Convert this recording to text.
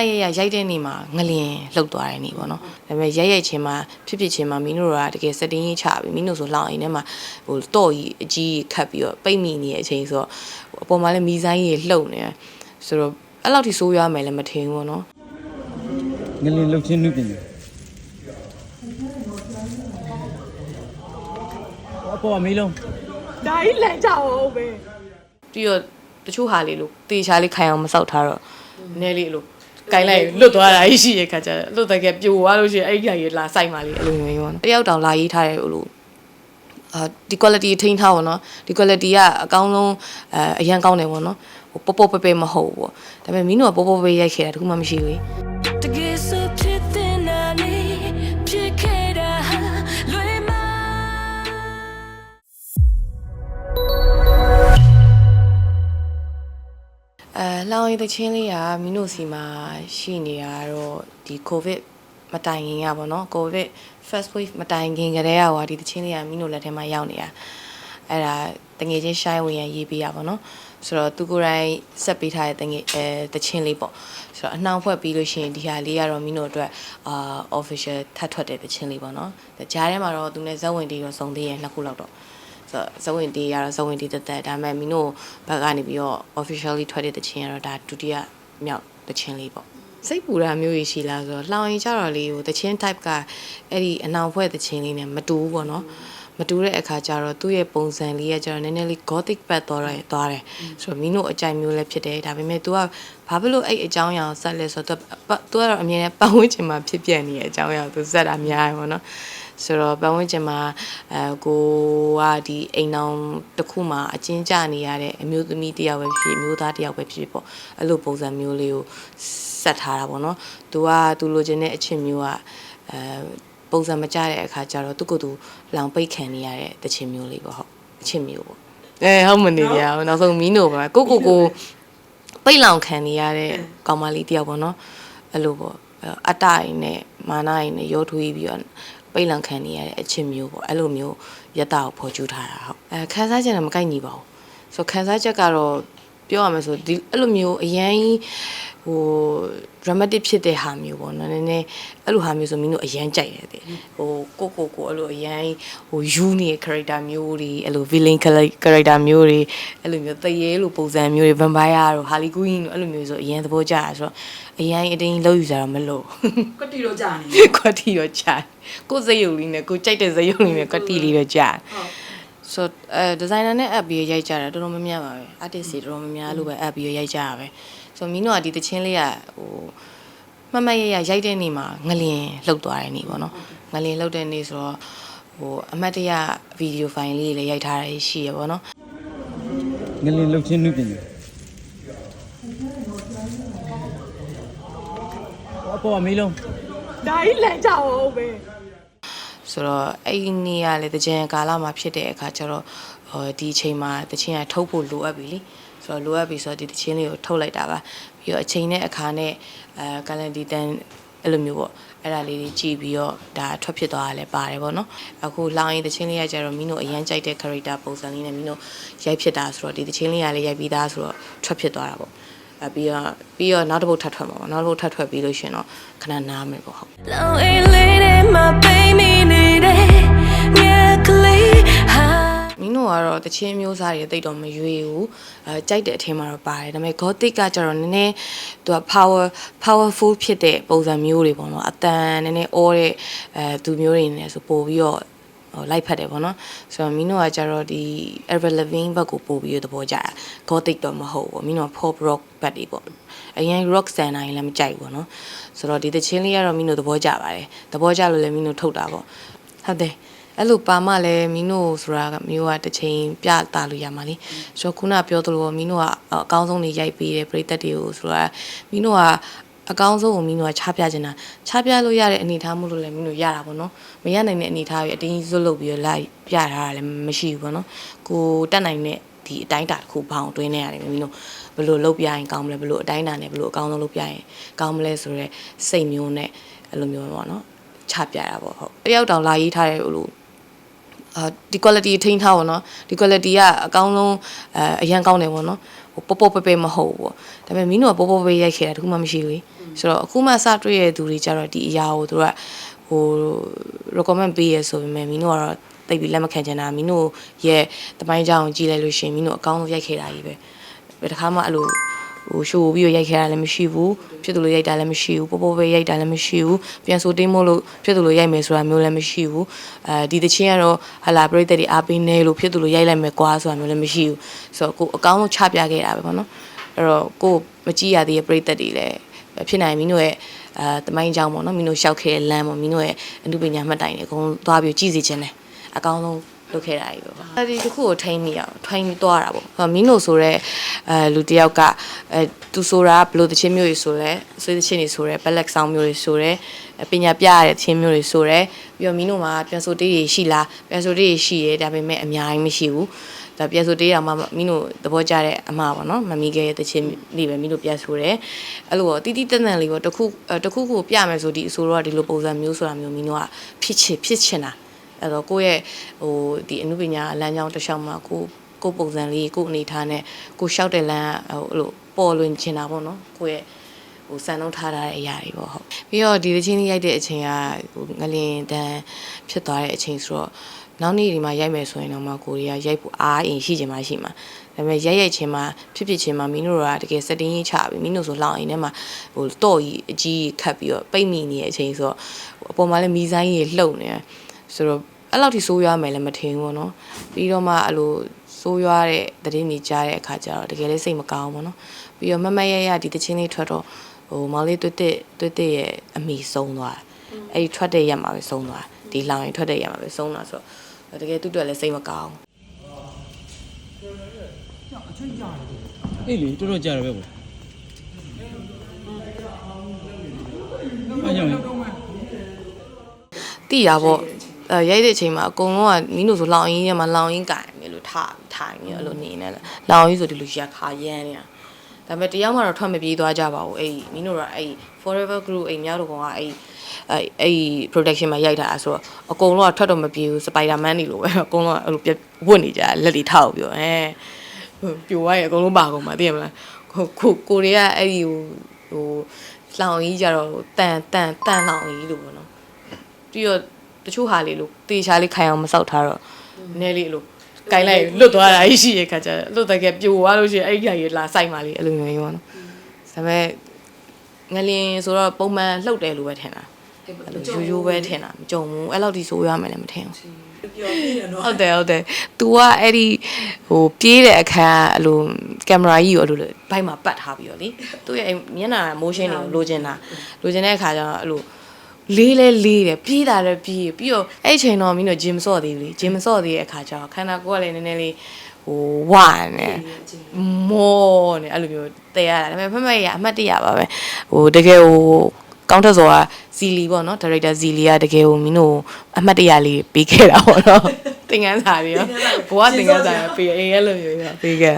တ်ရရရိုက်တဲ့နေ့မှာငလျင်လှုပ်သွားတဲ့နေ့ပေါ့နော်ဒါပေမဲ့ရိုက်ရိုက်ချင်းမှာဖြစ်ဖြစ်ချင်းမှာမင်းတို့ကတကယ်စက်တင်းရေးချပြီးမင်းတို့ဆိုလောင်အိမ်ထဲမှာဟိုတော့ကြီးအကြီးခတ်ပြီးတော့ပိတ်မိနေတဲ့အချိန်ဆိုတော့အပေါ်မှာလည်းမီဇိုင်းကြီးလှုပ်နေတယ်ဆိုတော့အဲ့လောက်ထိဆိုးရွားမယ်လည်းမထင်ဘူးပေါ့နော်ငလင်လှုပ်ချင်းနုပညာအပေါ်အမေးလုံးဒါကြီးလန်ကြအောင်ပဲပြီးတော့တချို့ဟာလေးလို့တေချာလေးခိုင်အောင်မစောက်ထားတော့နည်းလေးအဲ့လို ကင်လိုက်လွတ်သွားတာကြီးရှိရခါကျတော့လွတ်တဲ့ကပြိုသွားလို့ရှိရင်အဲ့ဒီဟာကြီးလာစိုက်မှလေးအဲ့လိုမျိုးပေါ့နော်တယောက်တောင်လာရေးထားတယ်ဟိုလိုအာဒီ quality ထိန်းထားပါတော့ဒီ quality ကအကောင်းဆုံးအဲအရန်ကောင်းတယ်ပေါ့နော်ဟိုပေါ့ပေါ့ပဲပဲမဟုတ်ဘူးပေါ့ဒါပေမဲ့မင်းတို့ကပေါ့ပေါ့ပဲရိုက်ခဲ့တာတခုမှမရှိဘူး အဲလောင်ရီသချင်းလေးကမင်းတို့စီမှာရှိနေတာတော့ဒီ covid မတိုင်ခင်ကပေါ့နော် covid first wave မတိုင်ခင်ကတည်းကဟိုဒီသချင်းလေးကမင်းတို့လက်ထဲမှာရောက်နေတာအဲ့ဒါတငယ်ချင်း shine ဝင်ရရေးပေးရပါတော့ဆိုတော့သူကိုယ်တိုင်ဆက်ပေးထားတဲ့တငယ်အဲသချင်းလေးပေါ့ဆိုတော့အနှောင်ဖွဲ့ပြီးလို့ရှိရင်ဒီဟာလေးကတော့မင်းတို့အတွက်အာ official ထပ်ထွက်တဲ့သချင်းလေးပေါ့နော်ဒါကြားထဲမှာတော့သူနဲ့ဇက်ဝင်တီတော့စုံသေးရဲ့နှစ်ခုလောက်တော့ဆိုတော့ ဇဝင်တီကတော့ဇဝင်တီတက်တက်ဒါပေမဲ့မင်းတို့ဘက်ကနေပြီးတော့ officially ထွက်တဲ့တခြင်းကတော့ဒါဒုတိယမြောက်တခြင်းလေးပေါ့စိတ်ပူတာမျိုးကြီးရှိလားဆိုတော့လှောင်ရင်ကြတော့လေဟိုတခြင်း type ကအဲ့ဒီအနောင်ဖွဲ့တခြင်းလေးနဲ့မတူဘူးပေါ့နော်မတူတဲ့အခါကျတော့သူ့ရဲ့ပုံစံလေးကကျတော့နည်းနည်းလေး gothic ဘက်သွားတယ်သွားတယ်ဆိုတော့မင်းတို့အကြိုက်မျိုးလည်းဖြစ်တယ်ဒါပေမဲ့ तू ကဘာဖြစ်လို့အဲ့အကြောင်းအရာကိုဆက်လဲဆိုတော့ तू ကတော့အမြဲတမ်းပတ်ဝန်းကျင်မှာဖြစ်ပြနေတဲ့အကြောင်းအရာကို तू ဆက်တာများတယ်ပေါ့နော် ဆိုတော့ပတ်ဝန်းကျင်မှာအဲကိုကဒီအိမ်အောင်တစ်ခုမှာအချင်းကြနေရတဲ့အမျိုးသမီးတစ်ယောက်ပဲဖြစ်ဖြစ်အမျိုးသားတစ်ယောက်ပဲဖြစ်ဖြစ်ပေါ့အဲ့လိုပုံစံမျိုးလေးကိုဆက်ထားတာပေါ့နော်။ तू က तू လိုချင်တဲ့အချင်းမျိုးကအဲပုံစံမကျတဲ့အခါကျတော့သူ့ကိုယ်သူလောင်ပိတ်ခံနေရတဲ့တချင်မျိုးလေးပေါ့ဟုတ်အချင်းမျိုးပေါ့။အဲဟုတ်မနေကြဘူးနောက်ဆုံးမီးနိုပါကိုကိုကိုပိတ်လောင်ခံနေရတဲ့ကောင်မလေးတစ်ယောက်ပေါ့နော်။အဲ့လိုပေါ့အတ္တရင်နဲ့မာနရင်နဲ့ရောထွေးပြီးတော့ ပိတ်လံခံနေရတဲ့အချစ်မျိုးပေါ့အဲ့လိုမျိုးယတ္တကိုဖော်ကျူးထားတာဟုတ်အဲခန်းစားချက်နဲ့မကိုက်ညီပါဘူးဆိုခန်းစားချက်ကတော့ ပြောရမယ်ဆိုဒီအဲ့လိုမျိုးအရင်ဟို dramatic ဖြစ်တဲ့ဟာမျိုးပေါ့နော်နည်းနည်းအဲ့လိုဟာမျိုးဆိုမင်းတို့အရင်ကြိုက်တယ်တဲ့ဟိုကိုကိုကိုအဲ့လိုအရင်ဟိုယူနေတဲ့ character မျိုးတွေအဲ့လို villain character မျိုးတွေအဲ့လိုမျိုးတရေလိုပုံစံမျိုးတွေ vampire တို့ harley quinn တို့အဲ့လိုမျိုးဆိုအရင်သဘောကျတာဆိုတော့အရင်အတင်းလောက်ယူကြတော့မလို့ကတိတော့ကြာနေကွက်တီရောကြာကိုယ်စရုပ်လေးနဲ့ကိုယ်ကြိုက်တဲ့စရုပ်လေးနဲ့ကွက်တီလေးပဲကြာဟုတ် ဆိုအဲဒီဇိုင်နာနဲ့ app ပြီးရိုက်ကြတာတော်တော်များများပါပဲ artist တွေတော်တော်များများလို့ပဲ app ပြီးရိုက်ကြတာပဲဆိုမင်းတို့ကဒီတချင်းလေးကဟိုမမရရရိုက်တဲ့နေ့မှာငလျင်လှုပ်သွားတဲ့နေ့ပေါ့နော်ငလျင်လှုပ်တဲ့နေ့ဆိုတော့ဟိုအမတ်တရဗီဒီယိုဖိုင်လေးလည်းရိုက်ထားရရှိရပေါ့နော်ငလင်လှုပ်ချင်းနုပညာအပေါ်အမေးလုံးဒါကြီးလန်ကြအောင်ပဲ ဆိုတော့အဲ့ဒီနေ့ကလည်းတကြံကာလမှာဖြစ်တဲ့အခါကျတော့ဟိုဒီအချိန်မှာတချင်းကထုတ်ဖို့လိုအပ်ပြီလေဆိုတော့လိုအပ်ပြီဆိုတော့ဒီတချင်းလေးကိုထုတ်လိုက်တာပါပြီးတော့အချိန်နဲ့အခါနဲ့အဲကလန်ဒီတန်အဲ့လိုမျိုးပေါ့အဲ့ဒါလေးတွေကြည့်ပြီးတော့ဒါထွက်ဖြစ်သွားတာလည်းပါတယ်ပေါ့နော်အခုလောင်ရင်တချင်းလေးကကျတော့မင်းတို့အရန်ကြိုက်တဲ့ character ပုံစံလေးနဲ့မင်းတို့ရိုက်ဖြစ်တာဆိုတော့ဒီတချင်းလေးကလည်းရိုက်ပြီးသားဆိုတော့ထွက်ဖြစ်သွားတာပေါ့အဲပြီးတော့ပြီးတော့နောက်တစ်ပုတ်ထပ်ထွက်မှာပေါ့နောက်တစ်ပုတ်ထပ်ထွက်ပြီးလို့ရှရင်တော့ခဏနားမယ်ပေါ့ဟုတ် Long ain't lady my baby need it yeah clay ha မင်းတို့ကတော့တချင်းမျိုးစားတွေတိတ်တော့မရွေဘူးအဲကြိုက်တဲ့အထင်မှာတော့ပါတယ်ဒါပေမဲ့ gothic ကကျတော့နည်းနည်းသူက power powerful ဖြစ်တဲ့ပုံစံမျိုးတွေပေါ့နော်အတန်နည်းနည်းအောတဲ့အဲသူမျိုးတွေနေဆိုပို့ပြီးတော့ဟိုလိုက်ဖက်တယ်ပေါ့နော်ဆိုတော့မင်းတို့ကကျတော့ဒီ Avril Lavigne ဘက်ကိုပို့ပြီးတော့သဘောကျတာ gothic တော့မဟုတ်ဘူးမင်းတို့က pop rock ဘက်တွေပေါ့အရင် rock စံတိုင်းလည်းမကြိုက်ဘူးပေါ့နော်ဆိုတော့ဒီတချင်းလေးကတော့မင်းတို့သဘောကျပါတယ်သဘောကျလို့လည်းမင်းတို့ထုတ်တာပေါ့ ဟုတ်တယ်အဲ့လိုပါမလဲမင်းတို့ဆိုတာကမျိုးကတစ်ချိန်ပြတာလို့ရမှာလေဆိုတော့ခုနပြောသလိုမင်းတို့ကအကောင်းဆုံးနေရိုက်ပေးတယ်ပရိသတ်တွေကိုဆိုတာမင်းတို့ကအကောင်းဆုံးကိုမင်းတို့ကချပြချင်တာချပြလို့ရတဲ့အနေအထားမှုလို့လည်းမင်းတို့ရတာပေါ့နော်မရနိုင်တဲ့အနေအထားတွေအတင်းကြီးဇွတ်လုပ်ပြီးတော့လိုက်ပြထားတာလည်းမရှိဘူးပေါ့နော်ကိုတက်နိုင်တဲ့ဒီအတိုင်းတာတစ်ခုဘောင်တွင်းနေရတယ်မင်းတို့ဘယ်လိုလုပ်ပြရင်ကောင်းမလဲဘယ်လိုအတိုင်းတာနဲ့ဘယ်လိုအကောင်းဆုံးလုပ်ပြရင်ကောင်းမလဲဆိုတော့စိတ်မျိုးနဲ့အဲ့လိုမျိုးပေါ့နော် ချပြတာပေါ့ဟုတ်တယောက်တောင်လာရေးထားတဲ့ဟိုလိုအာဒီ quality ထိန်းထားပါတော့ဒီ quality ကအကောင်းဆုံးအဲအရန်ကောင်းတယ်ပေါ့နော်ဟိုပေါ့ပေါ့ပဲပဲမဟုတ်ဘူးပေါ့ဒါပေမဲ့မင်းတို့ကပေါ့ပေါ့ပဲရိုက်ခဲ့တာတခုမှမရှိဘူးလေဆိုတော့အခုမှစတွေ့ရတဲ့သူတွေကြတော့ဒီအရာကိုသူတို့ကဟို recommend ပေးရဆိုပေမဲ့မင်းတို့ကတော့တိတ်ပြီးလက်မခံချင်တာမင်းတို့ရဲ့တပိုင်းကြောင်ကြည့်လိုက်လို့ရှရင်မင်းတို့အကောင်းဆုံးရိုက်ခဲ့တာကြီးပဲဘယ်တစ်ခါမှအဲ့လို ဟိုရှိုးပြီးတော့ရိုက်ခဲ့တာလည်းမရှိဘူးဖြစ်သူလိုရိုက်တာလည်းမရှိဘူးပေါ်ပေါ်ပဲရိုက်တာလည်းမရှိဘူးပြန်ဆိုတင်းမို့လို့ဖြစ်သူလိုရိုက်မယ်ဆိုတာမျိုးလည်းမရှိဘူးအဲဒီတချင်းကတော့ဟာလာပရိသတ်တွေအားပေးနေလို့ဖြစ်သူလိုရိုက်လိုက်မယ်ကွာဆိုတာမျိုးလည်းမရှိဘူးဆိုတော့ကိုအကောင်းဆုံးချပြခဲ့တာပဲပေါ့နော်အဲ့တော့ကိုမကြည့်ရသေးတဲ့ပရိသတ်တွေလည်းဖြစ်နိုင်မင်းတို့ရဲ့အဲတမိုင်းကြောင်ပေါ့နော်မင်းတို့ရှောက်ခဲ့တဲ့လမ်းပေါ့မင်းတို့ရဲ့အမှုပညာမှတ်တိုင်တွေအကုန်သွားပြီးကြည့်စီခြင်းတယ်အကောင်းဆုံး လုပ်ခဲ့တာကြီးပဲပေါ့အဲဒီတစ်ခုကိုထိမ့်မိအောင်ထိမ့်မိသွားတာပေါ့ဟောမင်းတို့ဆိုတော့အဲလူတစ်ယောက်ကအဲသူဆိုတာဘလို့တချင်းမျိုးတွေဆိုလဲဆွေးတချင်းတွေဆိုရဲဘလက်ဆောင်မျိုးတွေဆိုရဲပညာပြရတဲ့တချင်းမျိုးတွေဆိုရဲပြီးတော့မင်းတို့မှာပြန်ဆိုတေးတွေရှိလားပြန်ဆိုတေးတွေရှိရဲဒါပေမဲ့အများကြီးမရှိဘူးဒါပြန်ဆိုတေးတောင်မှမင်းတို့သဘောကျတဲ့အမှားပေါ့နော်မမီခဲ့ရဲ့တချင်းလေးပဲမင်းတို့ပြန်ဆိုတယ်အဲ့လိုတော့တီးတီးတန်တန်လေးပေါ့တစ်ခုတစ်ခုခုပြမယ်ဆိုဒီအဆိုတော့ဒီလိုပုံစံမျိုးဆိုတာမျိုးမင်းတို့ကဖြစ်ချင်ဖြစ်ချင်တာ အဲ့တော့ကိုယ့်ရဲ့ဟိုဒီအမှုပညာလမ်းကြောင်းတစ်လျှောက်မှာကိုကိုပုံစံလေးကိုအနေထားနဲ့ကိုလျှောက်တဲ့လမ်းဟိုအဲ့လိုပေါ်လွင်ချင်တာပေါ့နော်ကိုယ့်ရဲ့ဟိုစံနှုန်းထားထားတဲ့အရာတွေပေါ့ဟုတ်ပြီးတော့ဒီတစ်ချင်းလေးရိုက်တဲ့အချိန်ကဟိုငလင်တန်းဖြစ်သွားတဲ့အချိန်ဆိုတော့နောက်နေ့ဒီမှာရိုက်မယ်ဆိုရင်တော့မှကိုရီးယားရိုက်ဖို့အားအင်ရှိချင်မှရှိမှာဒါပေမဲ့ရိုက်ရိုက်ချင်းမှာဖြစ်ဖြစ်ချင်းမှာမင်းတို့ကတကယ်စက်တင်းကြီးချပြီးမင်းတို့ဆိုလောင်အိမ်ထဲမှာဟိုတော့ကြီးအကြီးခတ်ပြီးတော့ပိတ်မိနေတဲ့အချိန်ဆိုတော့အပေါ်မှာလည်းမီဇိုင်းကြီးလှုပ်နေတယ် ဆိုတော့အဲ့လောက်ထိဆိုးရွားမယ်လည်းမထင်ဘူးပေါ့နော်ပြီးတော့မှအဲ့လိုဆိုးရွားတဲ့သတင်းတွေကြားတဲ့အခါကျတော့တကယ်လေးစိတ်မကောင်းဘူးပေါ့နော်ပြီးတော့မမရရဒီတချင်းလေးထွက်တော့ဟိုမောင်လေးတွတ်တက်တွတ်တက်ရဲ့အမိဆုံးသွားအဲ့ဒီထွက်တဲ့ရက်မှာပဲဆုံးသွားဒီလောင်ရင်ထွက်တဲ့ရက်မှာပဲဆုံးသွားဆိုတော့တကယ်သူ့အတွက်လည်းစိတ်မကောင်းအေးလေတော်တော်ကြာတယ်ပဲပေါ့အားကြောင့်လေတိရပေါ့ အဲရိုက်တဲ့အချိန်မှာအကုန်လုံးကမင်းတို့ဆိုလောင်ရင်းထဲမှာလောင်ရင်းကင်နေလို့ထားထိုင်နေအဲ့လိုနေနေတယ်လောင်ရင်းဆိုဒီလိုရက်ခါရမ်းနေတာဒါပေမဲ့တယောက်မှတော့ထွက်မပြေးသွားကြပါဘူးအဲ့မင်းတို့ကအဲ့ forever group အဲ့မြောက်တော့ကောင်ကအဲ့အဲ့အဲ့ production မှာရိုက်တာဆိုတော့အကုန်လုံးကထွက်တော့မပြေဘူးစပိုင်ဒါမန်နေလို့ပဲအကုန်လုံးကအဲ့လိုပြဝတ်နေကြလက်တွေထောက်ပြီးတော့အဲပြိုသွားရင်အကုန်လုံးပါကုန်မှာသိရမလားကိုကိုကိုတွေကအဲ့ဒီဟိုဟိုလောင်ကြီးကြတော့တန်တန်တန်လောင်ကြီးလို့ပေါ့နော်ပြီးတော့ တချို့ဟာလေးလို့တေချာလေးခိုင်အောင်မစောက်ထားတော့နည်းလေးအဲ့လိုကင်လိုက်လွတ်သွားတာရှိရခါကျတော့လွတ်တဲ့ကပြိုသွားလို့ရှိရင်အဲ့ဒီဟာကြီးလာစိုက်မှလေးအဲ့လိုမျိုးကြီးပေါ့နော်ဒါပေမဲ့ငလင်ဆိုတော့ပုံမှန်လှုပ်တယ်လို့ပဲထင်တာအဲ့လိုရိုးရိုးပဲထင်တာမကြုံဘူးအဲ့လောက်ထိဆိုးရမယ်လည်းမထင်ဘူးဟုတ်တယ်ဟုတ်တယ် तू ကအဲ့ဒီဟိုပြေးတဲ့အခန်းကအဲ့လိုကင်မရာကြီးကိုအဲ့လိုဘိုက်မှာပတ်ထားပြီးတော့လေသူ့ရဲ့မျက်နှာ motion တွေကိုလိုချင်တာလိုချင်တဲ့အခါကျတော့အဲ့လို လေးလဲလေးတယ်ပြေးတာလည်းပြေးပြီးတော့အဲ့ဒီချိန်တော့မင်းတို့ဂျင်မစော့သေးဘူးလေဂျင်မစော့သေးတဲ့အခါကျတော့ခန္ဓာကိုယ်ကလည်းနည်းနည်းလေးဟိုဝါနေမောနေအဲ့လိုမျိုးတဲရတာဒါပေမဲ့ဖက်ဖက်ရအမှတ်တရပါပဲဟိုတကယ်ဟိုကောင်းထက်စောကဇီလီပေါ့နော်ဒါရိုက်တာဇီလီကတကယ်ဟိုမင်းတို့အမှတ်တရလေးပေးခဲ့တာပေါ့နော်သင်ခန်းစာတွေရောဘဝသင်ခန်းစာရပေးအေးအဲ့လိုမျိုးရပေးခဲ့